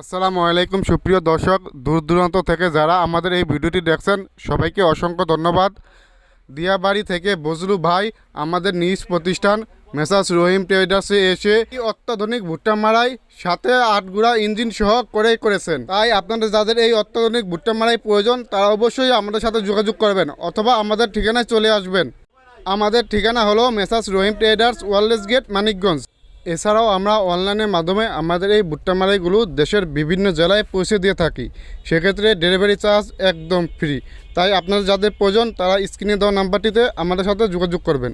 আসসালামু আলাইকুম, সুপ্রিয় দর্শক দূর দূরান্ত থেকে যারা আমাদের এই ভিডিওটি দেখছেন, সবাইকে অসংখ্য ধন্যবাদ। দিয়াবাড়ি থেকে বজলু ভাই, আমাদের নিজ প্রতিষ্ঠান মেসাস রহিম ট্রেডার্সে এসে অত্যাধুনিক ভুট্টা মারাই সাথে আটগুড়া ইঞ্জিন সহ করে করেছেন। তাই আপনাদের যাদের এই অত্যাধুনিক ভুট্টা মারাই প্রয়োজন, তারা অবশ্যই আমাদের সাথে যোগাযোগ করবেন অথবা আমাদের ঠিকানায় চলে আসবেন। আমাদের ঠিকানা হলো messrs Rahim traders wireless gate, Manikganj. এছাড়াও আমরা অনলাইনের মাধ্যমে আমাদের এই ভুট্টা মালাইগুলো দেশের বিভিন্ন জেলায় পৌঁছে দিয়ে থাকি। সেক্ষেত্রে ডেলিভারি চার্জ একদম ফ্রি। তাই আপনাদের যাদের প্রয়োজন তারা স্ক্রিনে দেওয়া নাম্বারটিতে আমাদের সাথে যোগাযোগ করবেন।